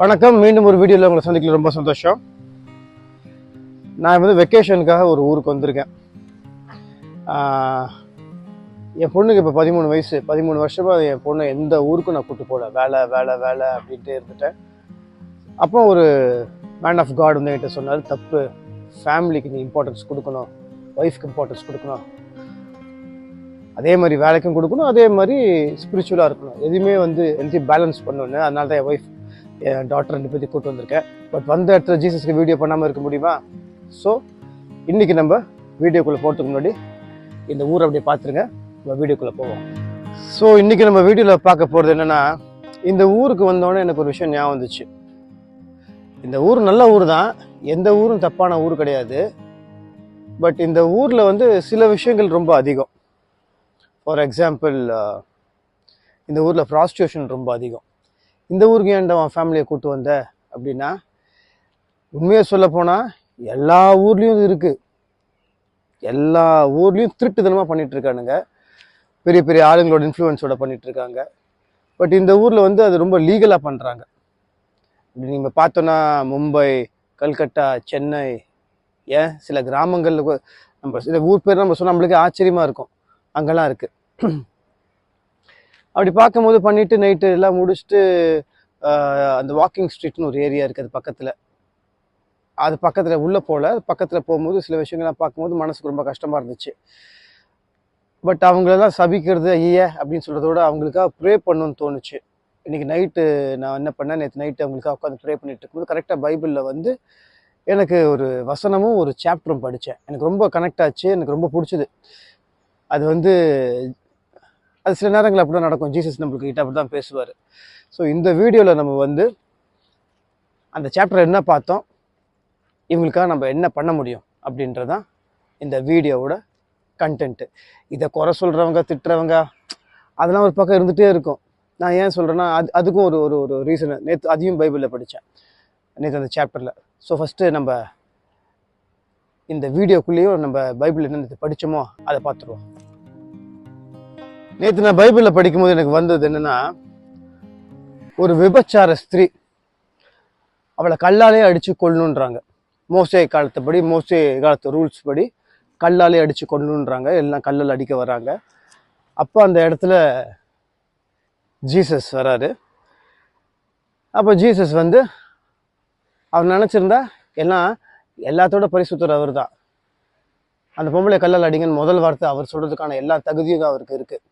வணக்கம். மீண்டும் ஒரு வீடியோவில் உங்களை சந்திக்கல ரொம்ப சந்தோஷம். நான் வந்து வெக்கேஷனுக்காக ஒரு ஊருக்கு வந்திருக்கேன். என் பொண்ணுக்கு இப்போ பதிமூணு வயசு. பதிமூணு வருஷமாக என் பொண்ணை எந்த ஊருக்கும் நான் கூட்டு போகல. வேலை வேலை வேலை அப்படின்ட்டு இருந்துட்டேன். அப்போ ஒரு மேன் ஆஃப் காட் வந்து என்கிட்ட சொன்னார் தப்பு. ஃபேமிலிக்கு நீ இம்பார்ட்டன்ஸ் கொடுக்கணும். ஒய்ஃப்க்கு இம்பார்ட்டன்ஸ் கொடுக்கணும். அதே மாதிரி வேலைக்கும் கொடுக்கணும். அதே மாதிரி ஸ்பிரிச்சுவலாக இருக்கணும். எதுவுமே வந்து எல்லாத்தையும் பேலன்ஸ் பண்ணணும் அதனால தான் என் ஒய்ஃப் என் டாக்டர் ரெண்டு பேர்த்தையும் கூட்டு வந்திருக்கேன் பட் வந்த இடத்துல ஜீசஸ்க்கு வீடியோ பண்ணாமல் இருக்க முடியுமா? ஸோ இன்றைக்கி நம்ம வீடியோக்குள்ளே போகிறதுக்கு முன்னாடி இந்த ஊரை அப்படியே பார்த்துருங்க. நம்ம வீடியோக்குள்ளே போவோம். ஸோ இன்றைக்கி நம்ம வீடியோவில் பார்க்க போகிறது என்னன்னா இந்த ஊருக்கு வந்தோடனே எனக்கு ஒரு விஷயம் ஞாபகம் வந்துச்சு. இந்த ஊர் நல்ல ஊர் தான். எந்த ஊரும் தப்பான ஊர் கிடையாது. பட் இந்த ஊரில் வந்து சில விஷயங்கள் ரொம்ப அதிகம். ஃபார் எக்ஸாம்பிள் இந்த ஊரில் ப்ராஸ்டியூஷன் ரொம்ப அதிகம். இந்த ஊருக்கு ஏன்டா அவன் ஃபேமிலியை கூட்டு வந்த? அப்படின்னா உண்மையை சொல்ல போனால் எல்லா ஊர்லேயும் இது இருக்குது எல்லா ஊர்லேயும் திருட்டுத்தனமாக பண்ணிகிட்ருக்கானுங்க பெரிய பெரிய ஆளுங்களோட இன்ஃப்ளூயன்ஸோட பண்ணிகிட்ருக்காங்க இருக்காங்க. பட் இந்த ஊரில் வந்து அது ரொம்ப லீகலாக பண்ணுறாங்க இப்படி நீங்கள் பார்த்தோன்னா மும்பை கல்கட்டா சென்னை ஏன்? சில கிராமங்களில் நம்ம சில ஊர் பேர் நம்ம சொன்னால் நம்மளுக்கு ஆச்சரியமாக இருக்கும். அங்கெல்லாம் இருக்குது அப்படி பார்க்கும்போது பண்ணிவிட்டு நைட்டு எல்லாம் முடிச்சுட்டு அந்த வாக்கிங் ஸ்ட்ரீட்னு ஒரு ஏரியா இருக்குது அது பக்கத்தில். அது பக்கத்தில் உள்ளே போகல பக்கத்தில் போகும்போது சில விஷயங்கள்லாம் பார்க்கும்போது மனசுக்கு ரொம்ப கஷ்டமாக இருந்துச்சு. பட் அவங்களெல்லாம் சபிக்கிறது ஐய அப்படின்னு சொல்கிறதோட அவங்களுக்காக ப்ரே பண்ணணும்னு தோணுச்சு. இன்றைக்கி நைட்டு நான் என்ன பண்ணேன் நேற்று நைட்டு அவங்களுக்காக உட்காந்து ப்ரே பண்ணிட்டு இருக்கும்போது கரெக்டாக பைபிளில் வந்து எனக்கு ஒரு வசனமும் ஒரு சாப்டரும் படித்தேன் எனக்கு ரொம்ப கனெக்ட் ஆச்சு எனக்கு ரொம்ப பிடிச்சது. அது வந்து அது சில நேரங்கள் அப்படி தான் நடக்கும். ஜீசஸ் நம்மளுக்கு கிட்ட அப்படி தான் பேசுவார். ஸோ இந்த வீடியோவில் நம்ம வந்து அந்த சாப்டர் என்ன பார்த்தோம்? இவங்களுக்காக நம்ம என்ன பண்ண முடியும்? அப்படின்றதான் இந்த வீடியோவோட கண்டென்ட்டு இதை குறை சொல்கிறவங்க திட்டுறவங்க அதெல்லாம் ஒரு பக்கம் இருந்துகிட்டே இருக்கும். நான் ஏன் சொல்கிறேன்னா அது அதுக்கும் ஒரு ஒரு ஒரு ரீசன் நேற்று அதையும் பைபிளில் படித்தேன் நேற்று அந்த சாப்டரில் ஸோ ஃபஸ்ட்டு நம்ம இந்த வீடியோக்குள்ளேயும் நம்ம பைபிள் என்ன படித்தோமோ அதை பார்த்துருவோம். நேற்று நான் பைபிளில் படிக்கும்போது எனக்கு வந்தது என்னென்னா ஒரு விபச்சார ஸ்திரீ அவளை கல்லாலே அடித்து கொள்ளணுன்றாங்க மோசே காலத்துப்படி மோசே காலத்து ரூல்ஸ் படி கல்லாலே அடித்து கொள்ளணுன்றாங்க எல்லாம் கல்லால் அடிக்க வராங்க. அப்போ அந்த இடத்துல ஜீசஸ் வராரு. அப்போ ஜீசஸ் வந்து அவர் நினச்சிருந்தா எல்லாம் எல்லாத்தோட பரிசுத்தர் அவர் தான் அந்த பொம்பளை கல்லால் அடிங்கன்னு முதல் வார்த்தை அவர் சொல்கிறதுக்கான எல்லா தகுதியும் அவருக்கு இருக்குது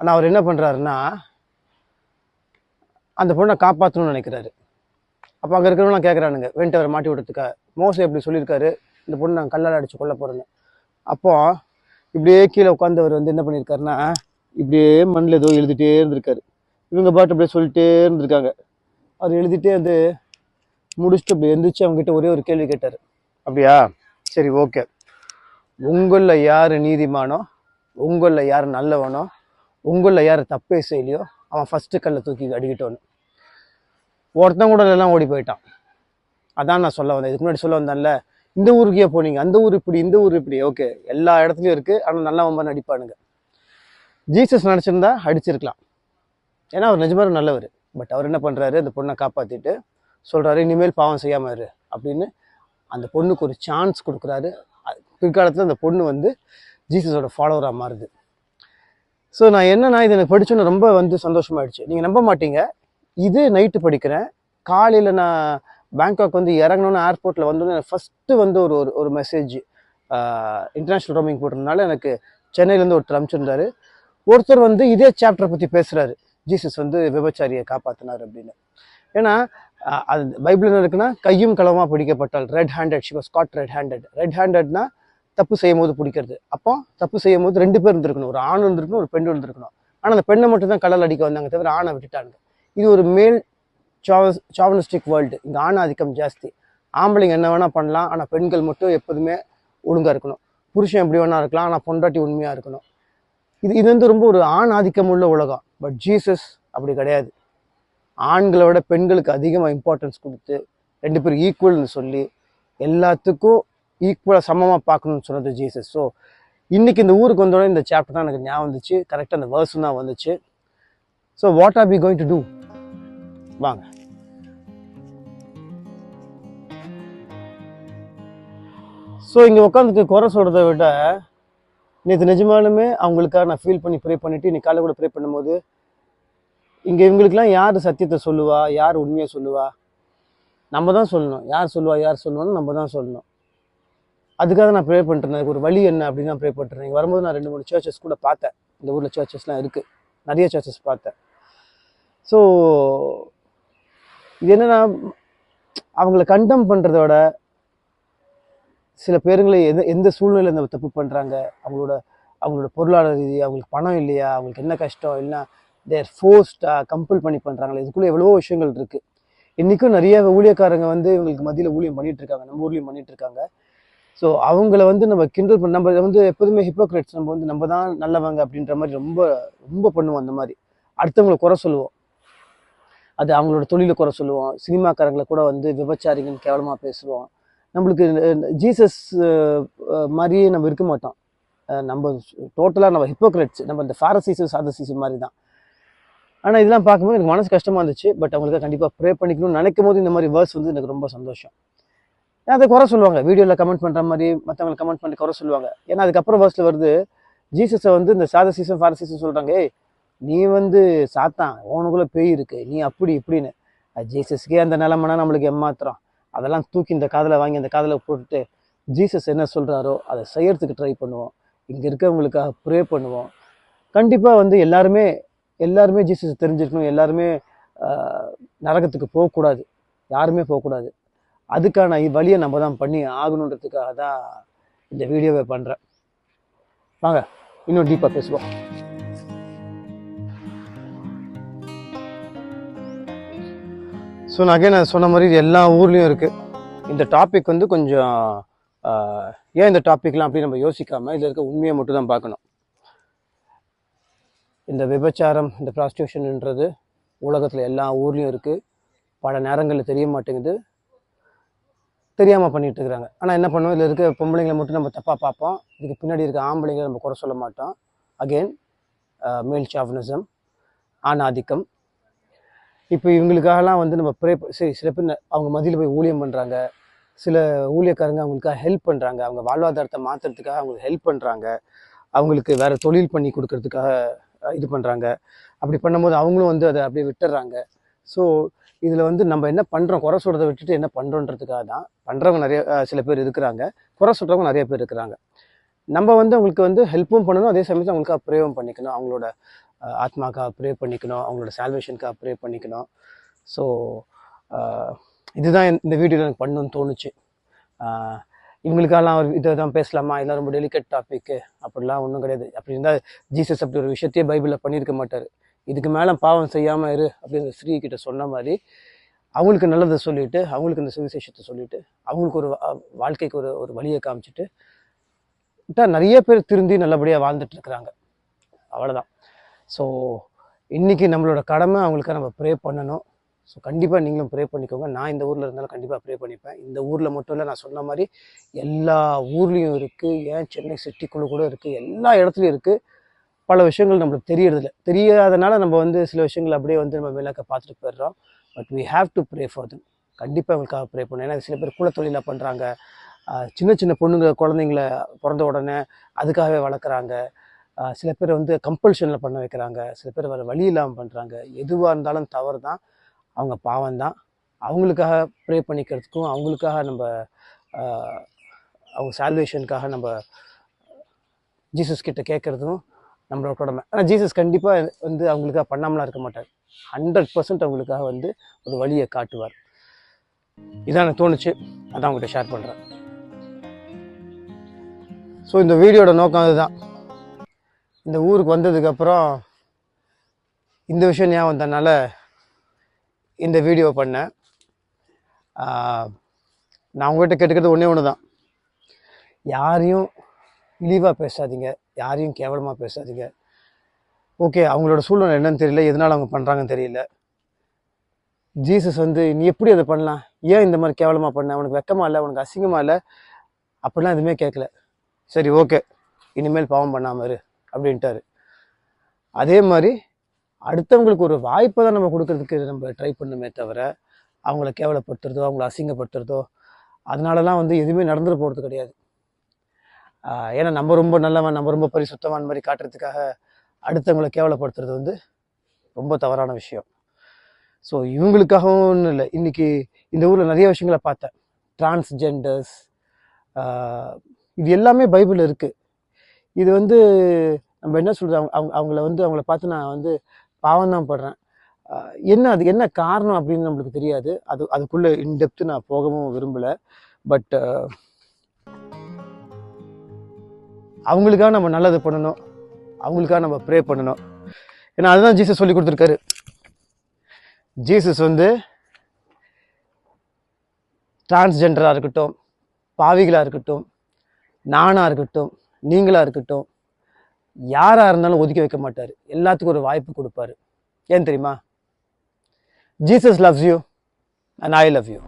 ஆனால் அவர் என்ன பண்ணுறாருன்னா அந்த பொண்ணை காப்பாற்றணும்னு நினைக்கிறாரு. அப்போ அங்கே இருக்கிறவங்களாம் கேட்குறானுங்க வெண்ட்டு அவரை மாட்டி விடுறதுக்கா? மோசம் எப்படி சொல்லியிருக்காரு? இந்த பொண்ணு நான் கல்லால் அடித்து கொல்ல போகிறேன்னு அப்போ இப்படியே கீழே உட்காந்தவர் வந்து என்ன பண்ணியிருக்காருன்னா இப்படியே மண்ணில் ஏதோ எழுதிட்டே இருந்திருக்காரு. இவங்க பாட்டு அப்படியே சொல்லிட்டே இருந்திருக்காங்க. அவர் எழுதிட்டே வந்து முடிச்சுட்டு அப்படி எழுந்திரிச்சு அவங்ககிட்ட ஒரே ஒரு கேள்வி கேட்டார். அப்படியா? சரி ஓகே. உங்களில் யார் நீதிமானோ உங்களில் யார் நல்லவனோ உங்களில் யார் தப்பே செய்யலையோ அவன் ஃபஸ்ட்டு கல்லை தூக்கி அடிக்கிட்டோன்னு ஒருத்தன் கூட எல்லாம் ஓடி போயிட்டான். அதான் நான் சொல்ல வந்தேன். இதுக்கு முன்னாடி சொல்ல வந்தேன்ல இந்த ஊருக்கே போனீங்க? அந்த ஊர் இப்படி இந்த ஊர் இப்படி. ஓகே எல்லா இடத்துலையும் இருக்குது ஆனால் நல்லா மாதிரி நடிப்பானுங்க ஜீசஸ் நினச்சிருந்தா அடிச்சிருக்கலாம். ஏன்னா அவர் நிஜமாக நல்லவர். பட் அவர் என்ன பண்ணுறாரு அந்த பொண்ணை காப்பாற்றிட்டு சொல்கிறாரு இனிமேல் பாவம் செய்யாமல் இரு அப்படின்னு அந்த பொண்ணுக்கு ஒரு சான்ஸ் கொடுக்குறாரு. பிற்காலத்தில் அந்த பொண்ணு வந்து ஜீசஸோட ஃபாலோவராக மாறுது. ஸோ நான் என்னன்னா இது எனக்கு படித்தோன்னு ரொம்ப வந்து சந்தோஷமாயிடுச்சு. நீங்கள் நம்ப மாட்டீங்க. இது நைட்டு படிக்கிறேன். காலையில் நான் பேங்காக் வந்து இறங்கணும்னு ஏர்போர்ட்டில் வந்தோன்னு எனக்கு ஃபஸ்ட்டு வந்து ஒரு ஒரு ஒரு மெசேஜ் இன்டர்நேஷ்னல் ரோமிங் போட்டிருந்தனால எனக்கு சென்னையிலேருந்து ஒருத்தர் அனுப்பிச்சிருந்தாரு ஒருத்தர் வந்து இதே சாப்டரை பற்றி பேசுகிறாரு ஜீசஸ் வந்து விபச்சாரியை காப்பாற்றினார் அப்படின்னு. ஏன்னா அது பைபிள் என்ன இருக்குன்னா கையும் களமாக பிடிக்கப்பட்டால் red handed she was caught red handed red ஹேண்டட்னா தப்பு செய்யும் போது பிடிக்கிறது. அப்போ தப்பு செய்யும் போது ரெண்டு பேர் இருந்திருக்கணும். ஒரு ஆண் இருந்திருக்கணும் ஒரு பெண் இருந்திருக்கணும். ஆனால் அந்த பெண்ணை மட்டும் தான் அடிக்க வந்தாங்க தவிர ஆணை விட்டுட்டாங்க. இது ஒரு மேல் சாவஸ் சாவனிஸ்டிக் வேர்ல்டு இங்கே ஆண் ஆதிக்கம் ஜாஸ்தி. ஆம்பளைங்க என்ன வேணால் பண்ணலாம். ஆனால் பெண்கள் மட்டும் எப்போதுமே ஒழுங்காக இருக்கணும். புருஷன் எப்படி வேணா இருக்கலாம். ஆனால் பொண்டாட்டி உண்மையாக இருக்கணும். இது இது வந்து ரொம்ப ஒரு ஆண் ஆதிக்கம் உள்ள உலகம். பட் ஜீசஸ் அப்படி கிடையாது. ஆண்களை விட பெண்களுக்கு அதிகமாக இம்பார்ட்டன்ஸ் கொடுத்து ரெண்டு பேரும் ஈக்குவல்னு சொல்லி எல்லாத்துக்கும் ஈக்குவலாக சமமாக பார்க்கணும்னு சொன்னது ஜீசஸ் ஸோ இன்றைக்கி இந்த ஊருக்கு வந்தோடனே இந்த சாப்டர் தான் எனக்கு ஞாபகம் வந்துச்சு. கரெக்டாக அந்த வேர்ஸும் தான் வந்துச்சு. So what are we going to do வாங்க. ஸோ இங்கே உட்காந்துட்டு குறை சொல்கிறத விட நேற்று நிஜமானுமே அவங்களுக்காக நான் ஃபீல் பண்ணி ப்ரே பண்ணிவிட்டு இன்னைக்கு காலை கூட ப்ரே பண்ணும்போது இங்கே இவங்களுக்கெல்லாம் யார் சத்தியத்தை சொல்லுவா? யார் உண்மையை சொல்லுவா? நம்ம தான் சொல்லணும். யார் சொல்லுவா? யார் சொல்லுவான்னு நம்ம தான் சொல்லணும். அதுக்காக நான் ப்ரே பண்ணிட்டுருந்தேன் அதுக்கு ஒரு வழி என்ன அப்படின்னு நான் ப்ரே பண்ணுறேன் இங்கே வரும்போது நான் ரெண்டு மூணு சர்ச்சஸ் கூட பார்த்தேன். இந்த ஊரில் சர்ச்சஸ்லாம் இருக்குது நிறைய சர்ச்சஸ் பார்த்தேன். ஸோ இது என்னென்னா அவங்கள கண்டம் பண்ணுறதோட சில பேருங்களை எந்த எந்த சூழ்நிலையில் இந்த தப்பு பண்ணுறாங்க அவங்களோட அவங்களோட பொருளாதார ரீதி அவங்களுக்கு பணம் இல்லையா? அவங்களுக்கு என்ன கஷ்டம்? இல்லைன்னா தேர் ஃபோர்ஸ்டாக கம்பல் பண்ணி பண்ணுறாங்களே இதுக்குள்ளே எவ்வளவோ விஷயங்கள் இருக்குது இன்றைக்கும் நிறைய ஊழியக்காரங்க வந்து இவங்களுக்கு மதியில் ஊழியம் பண்ணிகிட்ருக்காங்க இருக்காங்க. நம்ம ஊர்லேயும் பண்ணிகிட்ருக்காங்க ஸோ அவங்கள வந்து நம்ம கிண்டல் பண்ண நம்ம வந்து எப்போதுமே ஹிப்போக்ரேட்ஸ் நம்ம வந்து நம்ம தான் நல்லவங்க அப்படின்ற மாதிரி ரொம்ப ரொம்ப பண்ணுவோம் அந்த மாதிரி. அடுத்தவங்களை குறை சொல்லுவோம். அது அவங்களோட தொழிலை குறை சொல்லுவோம். சினிமாக்காரங்களை கூட வந்து விபச்சாரிங்கன்னு கேவலமாக பேசுவோம். நம்மளுக்கு ஜீசஸ் மாதிரியே நம்ம இருக்க மாட்டோம். நம்ம டோட்டலாக நம்ம ஹிப்போக்ரேட்ஸ் நம்ம இந்த ஃபாரசீஸு சாதசீஸ் மாதிரி தான். ஆனால் இதெல்லாம் பார்க்கும்போது எனக்கு மனசு கஷ்டமாக இருந்துச்சு. பட் அவங்களுக்கு கண்டிப்பாக ப்ரே பண்ணிக்கணும்னு நினைக்கும் போது இந்த மாதிரி வேர்ஸ் வந்து எனக்கு ரொம்ப சந்தோஷம். அதை குறை சொல்லுவாங்க. வீடியோவில் கமெண்ட் பண்ணுற மாதிரி மற்றவங்களை கமெண்ட் பண்ணி குறை சொல்லுவாங்க. ஏன்னா அதுக்கப்புறம் வருஷத்தில் வருது ஜீசஸை வந்து இந்த சாத சீசன் ஃபார சீசன் சொல்கிறாங்க ஏய் நீ வந்து சாத்தான் உனக்குள்ளே பேய் இருக்கு நீ அப்படி இப்படின்னு. அது ஜீசஸ்க்கே அந்த நிலமனா நம்மளுக்கு ஏமாத்திரம் அதெல்லாம் தூக்கி இந்த காதில் வாங்கி அந்த காதில் போட்டுட்டு ஜீசஸ் என்ன சொல்கிறாரோ அதை செய்யறதுக்கு ட்ரை பண்ணுவோம். இங்கே இருக்கவங்களுக்காக ப்ரே பண்ணுவோம். கண்டிப்பாக வந்து எல்லாருமே எல்லாருமே ஜீசஸ் தெரிஞ்சிருக்கணும். எல்லாருமே நரகத்துக்கு போகக்கூடாது. யாருமே போகக்கூடாது. அதுக்கான வழியை நம்ம தான் பண்ணி ஆகணுன்றதுக்காக தான் இந்த வீடியோவை பண்ணுறேன் வாங்க இன்னும் டீப்பாக பேசுவோம். ஸோ நான் again நான் சொன்ன மாதிரி எல்லா ஊர்லேயும் இருக்குது இந்த டாபிக் வந்து கொஞ்சம் ஏன் இந்த டாப்பிக்லாம் அப்படி நம்ம யோசிக்காமல் இதில் இருக்க உண்மையை மட்டும் தான் பார்க்கணும். இந்த விபச்சாரம் இந்த ப்ராஸ்டியூஷன்ன்றது உலகத்தில் எல்லா ஊர்லேயும் இருக்குது பல நேரங்களில் தெரிய மாட்டேங்குது. தெரியாமல் பண்ணிகிட்டு இருக்கிறாங்க ஆனால் என்ன பண்ணுவோம் இதில் இருக்க பொம்பளைங்களை மட்டும் நம்ம தப்பாக பார்ப்போம். இதுக்கு பின்னாடி இருக்க ஆம்பளைங்களை நம்ம குறை சொல்ல மாட்டோம். அகெயின் மேல் சாவனிசம் ஆணாதிக்கம். இப்போ இவங்களுக்காகலாம் வந்து நம்ம ப்ரே சரி சில பேர் அவங்க மதியில் போய் ஊழியம் பண்ணுறாங்க சில ஊழியக்காரங்க அவங்களுக்காக ஹெல்ப் பண்ணுறாங்க அவங்க வாழ்வாதாரத்தை மாற்றுறதுக்காக அவங்களுக்கு ஹெல்ப் பண்ணுறாங்க அவங்களுக்கு வேறு தொழில் பண்ணி கொடுக்கறதுக்காக இது பண்ணுறாங்க அப்படி பண்ணும்போது அவங்களும் வந்து அதை அப்படியே விட்டுறாங்க. ஸோ இதில் வந்து நம்ம என்ன பண்ணுறோம் குறை சொல்கிறத விட்டுட்டு என்ன பண்ணுறோன்றதுக்காக தான் பண்ணுறவங்க நிறைய சில பேர் இருக்கிறாங்க. குறை சொல்கிறவங்க நிறைய பேர் இருக்கிறாங்க. நம்ம வந்து அவங்களுக்கு வந்து ஹெல்ப்பும் பண்ணணும். அதே சமயத்தில் அவங்களுக்காக ப்ரேவும் பண்ணிக்கணும். அவங்களோட ஆத்மாக்காக ப்ரே பண்ணிக்கணும். அவங்களோட சால்வேஷனுக்காக ப்ரே பண்ணிக்கணும். ஸோ இதுதான் இந்த- வீடியோவில் எனக்கு பண்ணணும்னு தோணுச்சு. இவங்களுக்கெல்லாம் ஒரு இதை தான் பேசலாமா? இதெல்லாம் ரொம்ப டெலிகேட் டாபிக்கு. அப்படிலாம் ஒன்றும் கிடையாது. அப்படி இருந்தால் ஜீசஸ் அப்படி ஒரு விஷயத்தையே பைபிளில் பண்ணியிருக்க மாட்டார். இதுக்கு மேலே பாவம் செய்யாமல் இரு அப்படின்னு ஸ்ரீ கிட்ட சொன்ன மாதிரி அவங்களுக்கு நல்லதை சொல்லிவிட்டு அவங்களுக்கு இந்த சுவிசேஷத்தை சொல்லிவிட்டு அவங்களுக்கு ஒரு வா- வாழ்க்கைக்கு ஒரு ஒரு வழியை காமிச்சிட்டு விட்டா நிறைய பேர் திருந்தி நல்லபடியாக வாழ்ந்துட்டு இருக்கிறாங்க. அவ்வளோதான் ஸோ இன்றைக்கி நம்மளோட கடமை அவங்களுக்கு நம்ம ப்ரே பண்ணணும். ஸோ கண்டிப்பாக நீங்களும் ப்ரே பண்ணிக்கோங்க. நான் இந்த ஊரில் இருந்தாலும் கண்டிப்பாக ப்ரே பண்ணிப்பேன். இந்த ஊரில் மட்டும் இல்லை நான் சொன்ன மாதிரி எல்லா ஊர்லேயும் இருக்குது ஏன் சென்னை சிட்டிக்குள்ளே கூட இருக்குது எல்லா இடத்துலையும் இருக்குது பல விஷயங்கள் நம்மளுக்கு தெரியறதில்ல. தெரியாதனால நம்ம வந்து சில விஷயங்கள் அப்படியே வந்து நம்ம விளக்க பார்த்துட்டு போயிடுறோம். But we have to pray for them கண்டிப்பாக அவங்களுக்காக ப்ரே பண்ணணும். ஏன்னா சில பேர் குலத்தொழிலாக பண்ணுறாங்க சின்ன சின்ன பொண்ணுங்க குழந்தைங்கள பிறந்த உடனே அதுக்காகவே வளர்க்குறாங்க. சில பேர் வந்து கம்பல்ஷனில் பண்ண வைக்கிறாங்க. சில பேர் வேறு வழி இல்லாமல் பண்ணுறாங்க எதுவாக இருந்தாலும் தவறு தான் அவங்க பாவம் தான் அவங்களுக்காக ப்ரே பண்ணிக்கிறதுக்கும் அவங்களுக்காக நம்ம அவங்க சால்வேஷனுக்காக நம்ம ஜீசஸ் கிட்ட கேட்குறதும் நம்மளோட கடமை. ஆனால் ஜீசஸ் கண்டிப்பாக வந்து அவங்களுக்காக பண்ணாமலாம் இருக்க மாட்டார். ஹண்ட்ரட் பர்சன்ட் அவங்களுக்காக வந்து ஒரு வழியை காட்டுவார். இதான் எனக்கு தோணுச்சு. அதான் அவங்ககிட்ட ஷேர் பண்ணுறேன் ஸோ இந்த வீடியோட நோக்கம் அதுதான். இந்த ஊருக்கு வந்ததுக்கப்புறம் இந்த விஷயம் ஞாபகம் வந்தனால இந்த வீடியோ பண்ணேன். நான் உங்கள்கிட்ட கேட்டுக்கிறது ஒன்றே ஒன்று தான் யாரையும் இழிவாக பேசாதீங்க. யாரையும் கேவலமாக பேசாதீங்க. ஓகே அவங்களோட சூழ்நிலை என்னன்னு தெரியல. எதனால அவங்க பண்ணுறாங்கன்னு தெரியல. ஜீசஸ் வந்து நீ எப்படி அதை பண்ணலாம்? ஏன் இந்த மாதிரி கேவலமாக பண்ண? உனக்கு வெக்கமாக இல்லை? அவனுக்கு அசிங்கமாக இல்லை? அப்படிலாம் எதுவுமே கேட்கல. சரி ஓகே இனிமேல் பாவம் பண்ணாமல் இரு அப்படின்ட்டாரு. அதே மாதிரி அடுத்தவங்களுக்கு ஒரு வாய்ப்பை தான் நம்ம கொடுக்கறதுக்கு நம்ம ட்ரை பண்ணுமே தவிர அவங்கள கேவலப்படுத்துறதோ அவங்கள அசிங்கப்படுத்துறதோ அதனாலலாம் வந்து எதுவுமே நடந்துட்டு போகிறது கிடையாது. ஏன்னா நம்ம ரொம்ப நல்லவன் நம்ம ரொம்ப பரிசுத்தவான் மாதிரி காட்டுறதுக்காக அடுத்தவங்களை கேவலப்படுத்துறது வந்து ரொம்ப தவறான விஷயம். ஸோ இவங்களுக்காகவும் இல்லை. இன்றைக்கி இந்த ஊரில் நிறைய விஷயங்களை பார்த்தேன். டிரான்ஸ்ஜெண்டர்ஸ் இது எல்லாமே பைபிள் இருக்குது இது வந்து நம்ம என்ன சொல்கிறது அவங்க அவங்க அவங்கள வந்து அவங்கள பார்த்து நான் வந்து பாவம் தான் படுறேன் என்ன அது என்ன காரணம் அப்படின்னு நம்மளுக்கு தெரியாது. அது அதுக்குள்ளே இன்டெப்த்து நான் போகவும் விரும்பலை. பட் அவங்களுக்காக நம்ம நல்லது பண்ணணும். அவங்களுக்காக நம்ம ப்ரே பண்ணணும். ஏன்னா அதுதான் ஜீசஸ் சொல்லி கொடுத்துருக்காரு. ஜீசஸ் வந்து டிரான்ஸ்ஜெண்டராக இருக்கட்டும் பாவிகளாக இருக்கட்டும் நானாக இருக்கட்டும் நீங்களாக இருக்கட்டும் யாராக இருந்தாலும் ஒதுக்கி வைக்க மாட்டார். எல்லாத்துக்கும் ஒரு வாய்ப்பு கொடுப்பாரு. ஏன் தெரியுமா? Jesus loves you and I love you